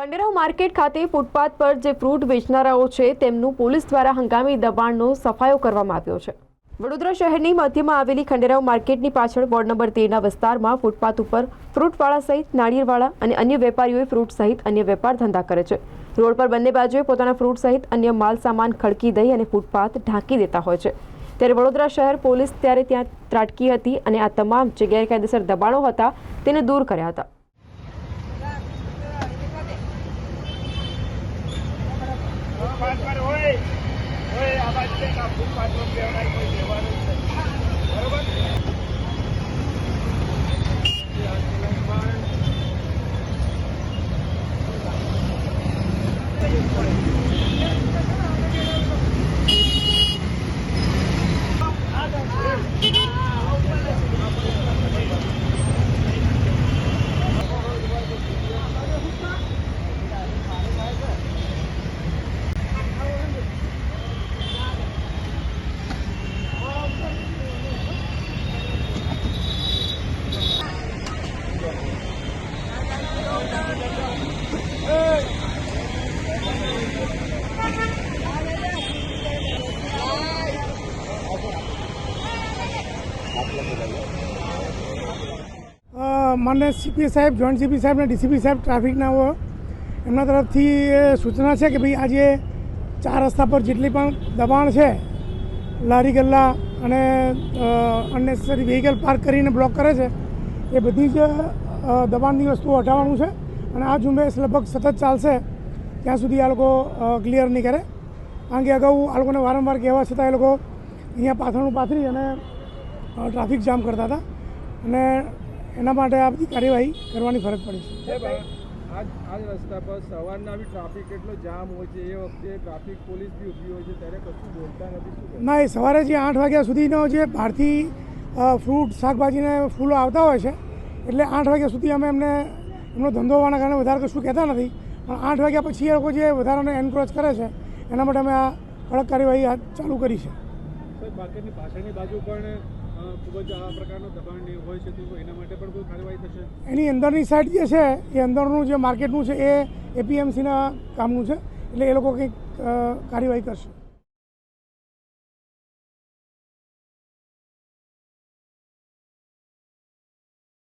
Khanderao market ખાતે footpath પર જે ફ્રૂટ વેચનારાઓ છે, તેમનું પોલીસ દ્વારા હંગામી દબાણનો સફાયો કરવામાં આવ્યો છે. વડોદરા શહેરની મધ્યમાં આવેલી ખંડેરાવ માર્કેટની પાછળ વોર્ડ નંબર તેરના વિસ્તારમાં ફૂટપાથ ઉપર ફ્રૂટવાળા સહિત, નાળિયેરવાળા અને અન્ય વેપારીઓએ ફ્રૂટ સહિત અન્ય વેપાર ધંધા કરે છે. રોડ પર બંને બાજુએ પોતાના ફ્રૂટ સહિત અન્ય માલ સામાન ખડકી દઈ અને ફૂટપાથ ઢાંકી દેતા હોય છે. ત્યારે વડોદરા શહેર પોલીસ ત્યારે ત્યાં ત્રાટકી હતી અને આ તમામ જે ગેરકાયદેસર દબાણો હતા, તેને દૂર કર્યા હતા. ફૂટપાથ પર હોય હોય આ બાજુ છે આ ફૂટપાથ પર બેવડાવી કોઈ દેવાનું જ નથી. બરોબર અ, માન્ય સીપી સાહેબ, જોઈન્ટ સીપી સાહેબ અને ડીસીપી સાહેબ ટ્રાફિકના એમના તરફથી સૂચના છે કે ભાઈ આજે ચાર રસ્તા પર જેટલી પણ દબાણ છે, લારી ગલ્લા અને અનનેસેસરી વ્હીકલ પાર્ક કરીને બ્લોક કરે છે, એ બધી જ દબાણની વસ્તુઓ હટાવવાનું છે અને આ ઝુંબેશ લગભગ સતત ચાલશે, ત્યાં સુધી આ લોકો ક્લિયર નહીં કરે. કારણ કે અગાઉ આ લોકોને વારંવાર કહેવા છતાં એ લોકો અહીંયા પાથરણું પાથરી અને ટ્રાફિક જામ કરતા હતા. અને એના માટે આ બધી કાર્યવાહી કરવાની ફરજ પડી છે. આજ રસ્તા પર સવારના બી ટ્રાફિક એટલો જામ હોય છે એ વખતે ટ્રાફિક પોલીસ બી ઊભી હોય છે ત્યારે કશું બોલતા નથી ના એ સવારે જે આઠ વાગ્યા સુધીનો જે બહારથી ફ્રૂટ શાકભાજીને ફૂલો આવતા હોય છે એટલે આઠ વાગ્યા સુધી અમે એમને એમનો ધંધો હોવાના કારણે વધારે કશું કહેતા નથી પણ આઠ વાગ્યા પછી એ લોકો જે વધારાને એન્કરેજ કરે છે એના માટે અમે આ કડક કાર્યવાહી ચાલુ કરી છે. બાકીની પાછળની બાજુ પણ એની અંદરની સાઈડ જે છે, એ અંદરનું જે માર્કેટનું છે, એ એપીએમસીના કામનું છે, એટલે એ લોકો કંઈક કાર્યવાહી કરશે.